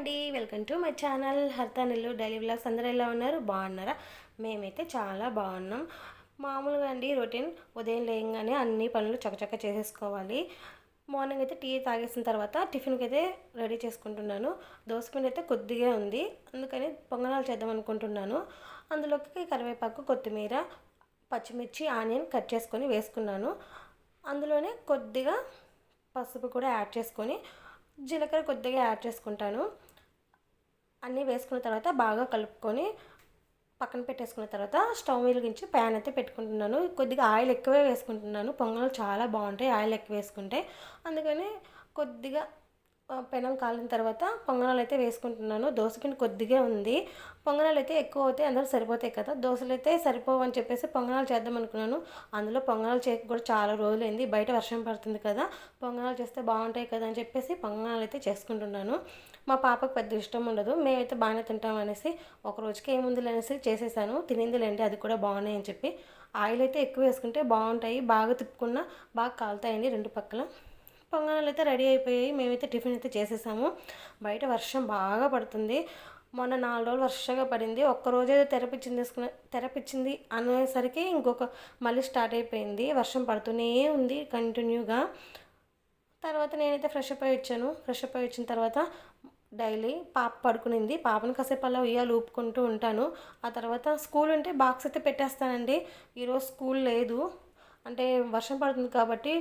అండి. Welcome to my channel హర్తానిల్లు daily blogs అందరూ ఎలా ఉన్నారు? బాగున్నారా? మేమైతే చాలా బాగున్నాం. మామూలుగా అండి రొటీన్ ఉదయం లేయంగానే అన్ని పనులు చకచక చేసేసుకోవాలి. మార్నింగ్ అయితే టీ తాగేసిన తర్వాత టిఫిన్కి అయితే రెడీ చేసుకుంటున్నాను. దోసపిండి అయితే కొద్దిగా ఉంది. అందుకని పొంగనాలు చేద్దాం అనుకుంటున్నాను. అందులోకి కరివేపాకు కొత్తిమీర పచ్చిమిర్చి ఆనియన్ కట్ చేసుకొని వేసుకున్నాను. అందులోనే కొద్దిగా పసుపు కూడా యాడ్ చేసుకొని జీలకర్ర కొద్దిగా యాడ్ చేసుకుంటాను. అన్నీ వేసుకున్న తర్వాత బాగా కలుపుకొని పక్కన పెట్టేసుకున్న తర్వాత స్టవ్ వెలిగించి ప్యాన్ అయితే పెట్టుకుంటున్నాను. కొద్దిగా ఆయిల్ ఎక్కువే వేసుకుంటున్నాను. పొంగలు చాలా బాగుంటాయి ఆయిల్ ఎక్కువ వేసుకుంటే. అందుకని కొద్దిగా పెనం కాలిన తర్వాత పొంగనాలు అయితే వేసుకుంటున్నాను దోసపిండి కొద్దిగా ఉంది. పొంగనాలు అయితే ఎక్కువ అవుతాయి అందరూ సరిపోతాయి కదా. దోశలు అయితే సరిపోవు అని చెప్పేసి పొంగనాలు చేద్దాం అనుకున్నాను. అందులో పొంగనాలు చేయక కూడా చాలా రోజులైంది. బయట వర్షం పడుతుంది కదా. పొంగనాలు చేస్తే బాగుంటాయి కదా అని చెప్పేసి పొంగనాలు అయితే చేసుకుంటున్నాను. మా పాపకు పెద్ద ఇష్టం ఉండదు. మేమైతే బాగానే తింటాం అనేసి ఒక రోజుకి ఏముంది అనేసి చేసేసాను. తినిందిలేండి అది కూడా బాగున్నాయి అని చెప్పి. ఆయిల్ అయితే ఎక్కువ వేసుకుంటే బాగుంటాయి. బాగా తిప్పుకున్నా బాగా కాలుతాయండి రెండు పక్కల. పొంగనాలు అయితే రెడీ అయిపోయాయి. మేమైతే టిఫిన్ అయితే చేసేసాము. బయట వర్షం బాగా పడుతుంది. మొన్న నాలుగు రోజులు వర్షంగా పడింది. ఒక్కరోజే తెరపిచ్చింది తీసుకునే తెరపిచ్చింది అనేసరికి ఇంకొక మళ్ళీ స్టార్ట్ అయిపోయింది. వర్షం పడుతూనే ఉంది కంటిన్యూగా. తర్వాత నేనైతే ఫ్రెష్ అప్ అయి వచ్చాను. ఫ్రెష్ అప్ అయి వచ్చిన తర్వాత డైలీ పాప పడుకునింది. పాపను కాసేపు అలా ఉయ్యాలు ఊపుకుంటూ ఉంటాను. ఆ తర్వాత స్కూల్ ఉంటే బాక్స్ అయితే పెట్టేస్తానండి. ఈరోజు స్కూల్ లేదు. అంటే వర్షం పడుతుంది కాబట్టి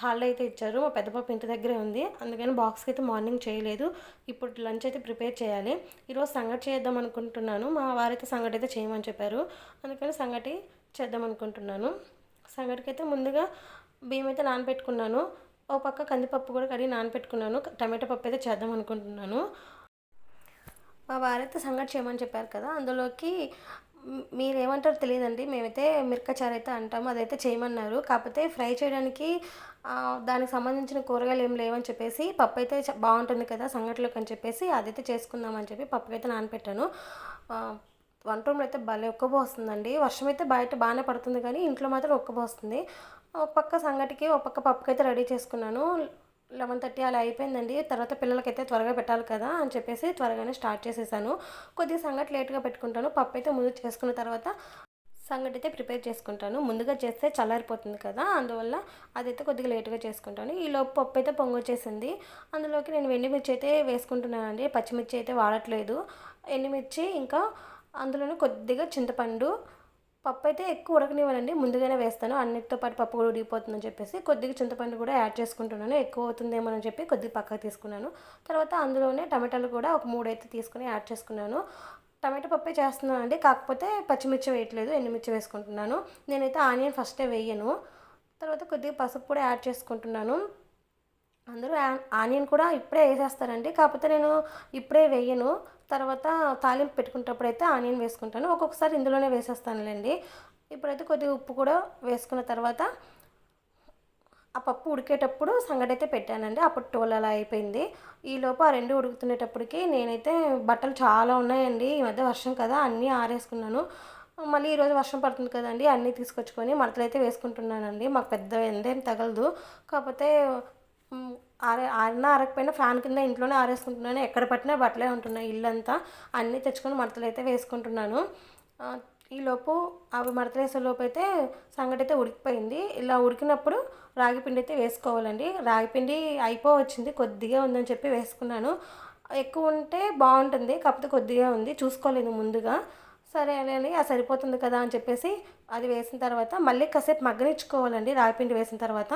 హాల్లో అయితే ఇచ్చారు. మా పెద్ద పాప ఇంటి దగ్గరే ఉంది. అందుకని బాక్స్కి అయితే మార్నింగ్ చేయలేదు. ఇప్పుడు లంచ్ అయితే ప్రిపేర్ చేయాలి. ఈరోజు సంగటి చేద్దాం అనుకుంటున్నాను. మా వారైతే సంగటి అయితే చేయమని చెప్పారు. అందుకని సంగటి చేద్దాం అనుకుంటున్నాను. సంగటికి అయితే ముందుగా బియ్యం అయితే నానబెట్టుకున్నాను. ఓ పక్క కందిపప్పు కూడా కడిగి నానబెట్టుకున్నాను. టమాటా పప్పు అయితే చేద్దాం అనుకుంటున్నాను. మా వారైతే సంగటి చేయమని చెప్పారు కదా. అందులోకి మీరేమంటారో తెలియదండి. మేమైతే మిరకచారు అయితే అంటాము అదైతే చేయమన్నారు. కాకపోతే ఫ్రై చేయడానికి దానికి సంబంధించిన కూరగాయలు ఏం లేవని చెప్పేసి పప్పు అయితే చ- బాగుంటుంది కదా సంగటిలోకి అని చెప్పేసి అదైతే చేసుకుందామని చెప్పి పప్పు అయితే నానపెట్టాను వంట రూమ్లో అయితే భలే ఒక్కబోస్తుందండి వర్షం అయితే బయట బాగానే పడుతుంది కానీ ఇంట్లో మాత్రం ఒక్కబోస్తుంది ఒక పక్క సంగటికి ఒక పక్క పప్పుకైతే రెడీ చేసుకున్నాను. లెవెన్ థర్టీ అలా అయిపోయిందండి. తర్వాత పిల్లలకైతే త్వరగా పెట్టాలి కదా అని చెప్పేసి త్వరగానే స్టార్ట్ చేసేసాను. కొద్దిగా సంగటి లేట్గా పెట్టుకుంటాను. పప్పు అయితే ముందు చేసుకున్న తర్వాత సంగటి అయితే ప్రిపేర్ చేసుకుంటాను. ముందుగా చేస్తే చల్లారిపోతుంది కదా అందువల్ల అదైతే కొద్దిగా లేటుగా చేసుకుంటాను. ఈ లోపు పప్పు అయితే పొంగొచ్చేసింది. అందులోకి నేను ఎండుమిర్చి అయితే వేసుకుంటున్నానండి. పచ్చిమిర్చి అయితే వాడట్లేదు. ఎండుమిర్చి ఇంకా అందులోనే కొద్దిగా చింతపండు పప్పు అయితే ఎక్కువ ఉడకనివ్వనండి ముందుగానే వేస్తాను. అన్నిటితో పాటు పప్పు కూడా ఉడికిపోతుందని చెప్పేసి కొద్దిగా చింతపండు కూడా యాడ్ చేసుకుంటున్నాను. ఎక్కువ అవుతుందేమో అని చెప్పి కొద్దిగా పక్కకు తీసుకున్నాను. తర్వాత అందులోనే టమాటాలు కూడా ఒక మూడు అయితే తీసుకుని యాడ్ చేసుకున్నాను. టమాటా పప్పే చేస్తున్నాను అండి. కాకపోతే పచ్చిమిర్చి వేయట్లేదు ఎండుమిర్చి వేసుకుంటున్నాను. నేనైతే ఆనియన్ ఫస్టే వేయను. తర్వాత కొద్దిగా పసుపు కూడా యాడ్ చేసుకుంటున్నాను. అందరూ ఆనియన్ కూడా ఇప్పుడే వేసేస్తారండి. కాకపోతే నేను ఇప్పుడే వేయను. తర్వాత తాలింపు పెట్టుకునేటప్పుడు అయితే ఆనియన్ వేసుకుంటాను. ఒక్కొక్కసారి ఇందులోనే వేసేస్తానులేండి. ఇప్పుడైతే కొద్దిగా ఉప్పు కూడా వేసుకున్న తర్వాత ఆ పప్పు ఉడికేటప్పుడు సంగటి అయితే పెట్టానండి. అప్పుడు టోల్ అలా అయిపోయింది. ఈ ఆ రెండు ఉడుకుతునేటప్పటికి నేనైతే బట్టలు చాలా ఉన్నాయండి. ఈ మధ్య వర్షం కదా అన్నీ ఆరేసుకున్నాను. మళ్ళీ ఈరోజు వర్షం పడుతుంది కదండి అన్నీ తీసుకొచ్చుకొని మడతలు అయితే వేసుకుంటున్నానండి. మాకు పెద్ద ఎండేం తగలదు. కాకపోతే ఆరే ఆరినా ఆరకపోయినా ఫ్యాన్ కింద ఇంట్లోనే ఆరేసుకుంటున్నాను. ఎక్కడ పట్టినా బట్టలే ఉంటున్నాయి ఇల్లంతా. అన్నీ తెచ్చుకొని మడతలు అయితే వేసుకుంటున్నాను ఈలోపు అవి మడతలేసేలోపు అయితే సంగటి అయితే ఉడికిపోయింది. ఇలా ఉడికినప్పుడు రాగి పిండి అయితే వేసుకోవాలండి. రాగి పిండి అయిపోవచ్చింది కొద్దిగా ఉందని చెప్పి వేసుకున్నాను. ఎక్కువ ఉంటే బాగుంటుంది కాకపోతే కొద్దిగా ఉంది. చూసుకోలేదు ముందుగా. సరే అని అది సరిపోతుంది కదా అని చెప్పేసి అది వేసిన తర్వాత మళ్ళీ కాసేపు మగ్గనిచ్చుకోవాలండి రాయిపిండి వేసిన తర్వాత.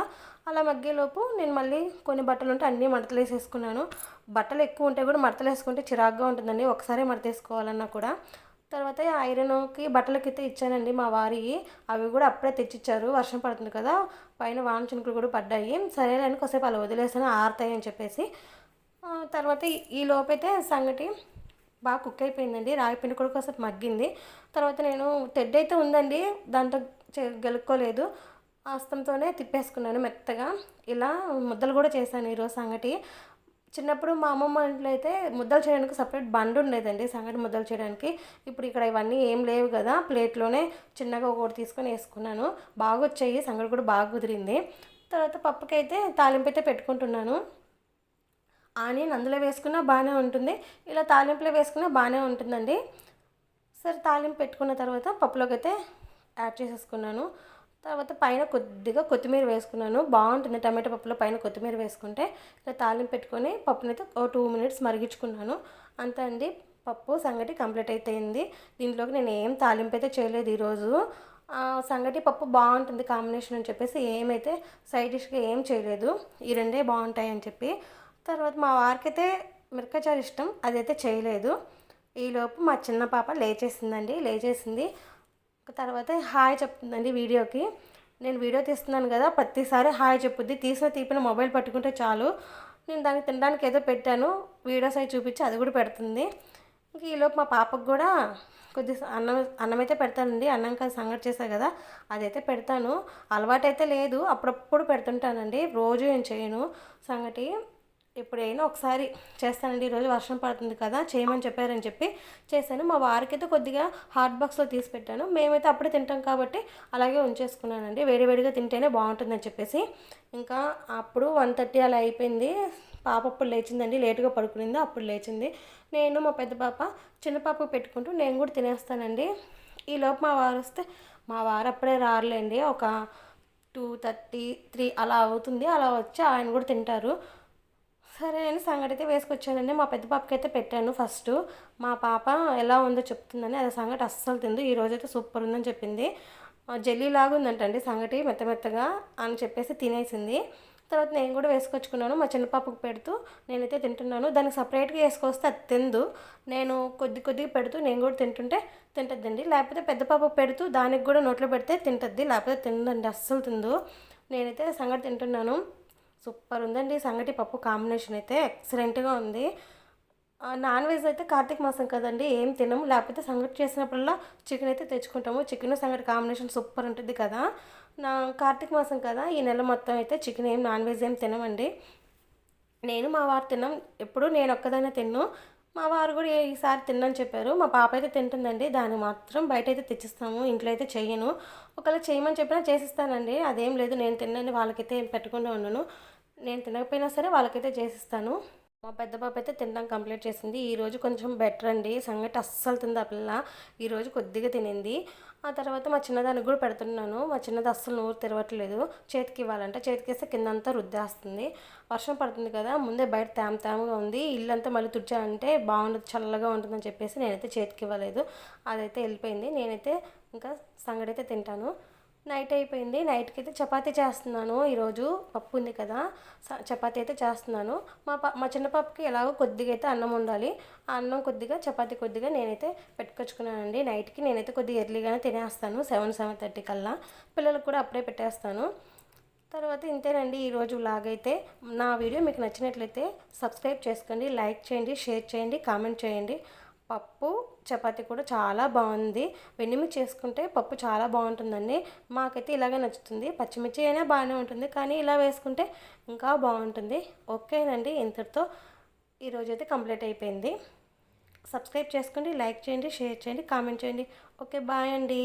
అలా మగ్గేలోపు నేను మళ్ళీ కొన్ని బట్టలు ఉంటే అన్నీ మడతలు వేసేసుకున్నాను బట్టలు ఎక్కువ ఉంటే కూడా మడతలు వేసుకుంటే చిరాగ్గా ఉంటుందండి ఒకసారి మడత వేసుకోవాలన్నా కూడా. తర్వాత ఐరన్కి బట్టలకి అయితే ఇచ్చానండి మా వారి. అవి కూడా అప్పుడే తెచ్చిచ్చారు వర్షం పడుతుంది కదా పైన వాన చినుకులు కూడా పడ్డాయి. సరే అని కాసేపు అలా వదిలేసాను ఆరుతాయి అని చెప్పేసి. తర్వాత ఈ- ఈ లోపైతే సంగటి బాగా కుక్ అయిపోయిందండి. రాగి పిండి కూడా కాసేపు మగ్గింది. తర్వాత నేను తెడ్డు అయితే ఉందండి. దాంతో గెలుక్కోలేదు. హస్తంతోనే తిప్పేసుకున్నాను మెత్తగా. ఇలా ముద్దలు కూడా చేశాను ఈరోజు సంగటి. చిన్నప్పుడు మా అమ్మమ్మ ఇంట్లో అయితే ముద్దలు చేయడానికి సపరేట్ బండి ఉండేదండి సంగటి ముద్దలు చేయడానికి. ఇప్పుడు ఇక్కడ ఇవన్నీ ఏం లేవు కదా. ప్లేట్లోనే చిన్నగా ఒకటి తీసుకొని వేసుకున్నాను. బాగా వచ్చాయి సంగటి కూడా బాగా కుదిరింది. తర్వాత పప్పుకైతే తాలింపు అయితే పెట్టుకుంటున్నాను. ఆనియన్ అందులో వేసుకున్నా బాగానే ఉంటుంది. ఇలా తాలింపులో వేసుకున్నా బాగానే ఉంటుందండి. సరే తాలింపు పెట్టుకున్న తర్వాత పప్పులోకి అయితే యాడ్ చేసేసుకున్నాను. తర్వాత పైన కొద్దిగా కొత్తిమీర వేసుకున్నాను. బాగుంటుంది టమాటో పప్పులో పైన కొత్తిమీర వేసుకుంటే. ఇలా తాలింపు పెట్టుకొని పప్పునైతే ఓ టూ మినిట్స్ మరిగించుకున్నాను. అంతే అండి. పప్పు సంగటి కంప్లీట్ అయిపోయింది. దీంట్లోకి నేను ఏం తాలింపు అయితే చేయలేదు ఈరోజు. సంగటి పప్పు బాగుంటుంది కాంబినేషన్ అని చెప్పేసి ఏమైతే సైడ్ డిష్గా ఏం చేయలేదు. ఈ రెండే బాగుంటాయి అని చెప్పి. తర్వాత మా వారికైతే అయితే ఇష్టం అదైతే చేయలేదు. ఈలోపు మా చిన్న పాప లేచేసిందండి లేచేసింది. తర్వాత హాయ్ చెప్తుందండి వీడియోకి. నేను వీడియో తీస్తున్నాను కదా ప్రతిసారి హాయ్ చెప్పుద్ది. తీసిన తీపిన మొబైల్ పట్టుకుంటే చాలు. నేను దానికి తినడానికి ఏదో పెట్టాను వీడియోస్ అవి చూపించి అది కూడా పెడుతుంది. ఇంక ఈలోపు మా పాపకు కూడా కొద్ది అన్నం అన్నం అయితే పెడతానండి. అన్నం కాదు సంగతి చేశాను కదా అదైతే పెడతాను. అలవాటు అయితే లేదు అప్పుడప్పుడు పెడుతుంటానండి. రోజు నేను చేయను సంగటి. ఎప్పుడైనా ఒకసారి చేస్తానండి ఈరోజు వర్షం పడుతుంది కదా చేయమని చెప్పారని చెప్పి చేశాను. మా వారికి అయితే కొద్దిగా హాట్ బాక్స్లో తీసి పెట్టాను. మేమైతే అప్పుడే తింటాం కాబట్టి అలాగే ఉంచేసుకున్నానండి. వేడివేడిగా తింటేనే బాగుంటుందని చెప్పేసి. ఇంకా అప్పుడు వన్ థర్టీ అలా అయిపోయింది. పాప అప్పుడు లేచిందండి. లేటుగా పడుకునింది అప్పుడు లేచింది. నేను మా పెద్ద పాప చిన్న పాప పెట్టుకుంటూ నేను కూడా తినేస్తానండి. ఈలోపు మా వారు వస్తే మా వారు అప్పుడే రారులేండి. ఒక టూ థర్టీ త్రీ అలా అవుతుంది. అలా వచ్చి ఆయన కూడా తింటారు. సరే నేను సంగటి అయితే వేసుకొచ్చానండి. మా పెద్ద పాపకి అయితే పెట్టాను ఫస్ట్. మా పాప ఎలా ఉందో చెప్తుందని అది సంగటి అస్సలు తిందు. ఈ రోజైతే సూపర్ ఉందని చెప్పింది. జెల్లీ లాగా ఉందంటండి సంగటి మెత్త మెత్తగా అని చెప్పేసి తినేసింది. తర్వాత నేను కూడా వేసుకొచ్చుకున్నాను. మా చిన్న పాపకు పెడుతూ నేనైతే తింటున్నాను. దానికి సపరేట్గా వేసుకొస్తే అది తిందు. నేను కొద్ది కొద్దిగా పెడుతూ నేను కూడా తింటుంటే తింటుందండి లేకపోతే పెద్ద పాపకు పెడుతూ దానికి కూడా నోట్లో పెడితే తింటుంది లేకపోతే తిందండి అస్సలు తిందు. నేనైతే సంగటి తింటున్నాను. సూపర్ ఉందండి. సంగటి పప్పు కాంబినేషన్ అయితే ఎక్సలెంట్గా ఉంది. నాన్ వెజ్ అయితే కార్తీక మాసం కదండి ఏం తినము. లేకపోతే సంగటి చేసినప్పుడల్లా చికెన్ అయితే తెచ్చుకుంటాము. చికెన్ సంగటి కాంబినేషన్ సూపర్ ఉంటుంది కదా. నా కార్తీక మాసం కదా ఈ నెల మొత్తం అయితే చికెన్ ఏం నాన్ వెజ్ ఏం తినమండి. నేను మా వారు తిన్నాం ఎప్పుడు నేను ఒక్కదానే తిన్ను. మా వారు కూడా ఈసారి తిన్నని చెప్పారు. మా పాప అయితే తింటుందండి. దాన్ని మాత్రం బయట అయితే తెచ్చిస్తాము. ఇంట్లో అయితే చెయ్యను ఒకవేళ చేయమని చెప్పినా చేసిస్తానండి. అదేం లేదు. నేను తిన్నాను వాళ్ళకైతే ఏం పెట్టకుండా ఉన్నాను నేను తినకపోయినా సరే వాళ్ళకైతే చేసిస్తాను. మా పెద్ద పాప అయితే తినడం కంప్లీట్ చేసింది. ఈరోజు కొంచెం బెటర్ అండి. సంగటి అస్సలు తింది ఆ పిల్ల. ఈరోజు కొద్దిగా తినింది. ఆ తర్వాత మా చిన్నదానికి కూడా పెడుతున్నాను. మా చిన్నది అస్సలు నోరు తిరగట్లేదు చేతికి ఇవ్వాలంటే. చేతికి కింద అంతా రుద్దేస్తుంది. వర్షం పడుతుంది కదా ముందే బయట తేమ తేమగా ఉంది. ఇల్లంతా మళ్ళీ తుడిచాలంటే బాగుంటుంది చల్లగా ఉంటుందని చెప్పేసి నేనైతే చేతికి ఇవ్వలేదు. అదైతే వెళ్ళిపోయింది. నేనైతే ఇంకా సంగడి అయితే తింటాను. నైట్ అయిపోయింది. నైట్కి అయితే చపాతీ చేస్తున్నాను. ఈరోజు పప్పు ఉంది కదా. చపాతీ అయితే చేస్తున్నాను. మా ప మా చిన్న పాపకి ఎలాగో కొద్దిగా అయితే అన్నం ఉండాలి. ఆ అన్నం కొద్దిగా చపాతీ కొద్దిగా నేనైతే పెట్టుకొచ్చుకున్నానండి. నైట్కి నేనైతే కొద్దిగా ఎర్లీగానే తినేస్తాను. సెవెన్ సెవెన్ థర్టీ కల్లా. పిల్లలకు కూడా అప్పుడే పెట్టేస్తాను. తర్వాత ఇంతేనండి. ఈరోజు లాగైతే నా వీడియో మీకు నచ్చినట్లయితే సబ్స్క్రైబ్ చేసుకోండి. లైక్ చేయండి షేర్ చేయండి కామెంట్ చేయండి. పప్పు చపాతి కూడా చాలా బాగుంది. వెన్నిమి చేసుకుంటే పప్పు చాలా బాగుంటుందండి. మాకైతే ఇలాగే నచ్చుతుంది. పచ్చిమిర్చి అయినా బాగానే ఉంటుంది. కానీ ఇలా వేసుకుంటే ఇంకా బాగుంటుంది. ఓకేనండి. ఇంతటితో ఈరోజు అయితే కంప్లీట్ అయిపోయింది. సబ్స్క్రైబ్ చేసుకోండి లైక్ చేయండి షేర్ చేయండి కామెంట్ చేయండి. ఓకే బాయ్ అండి.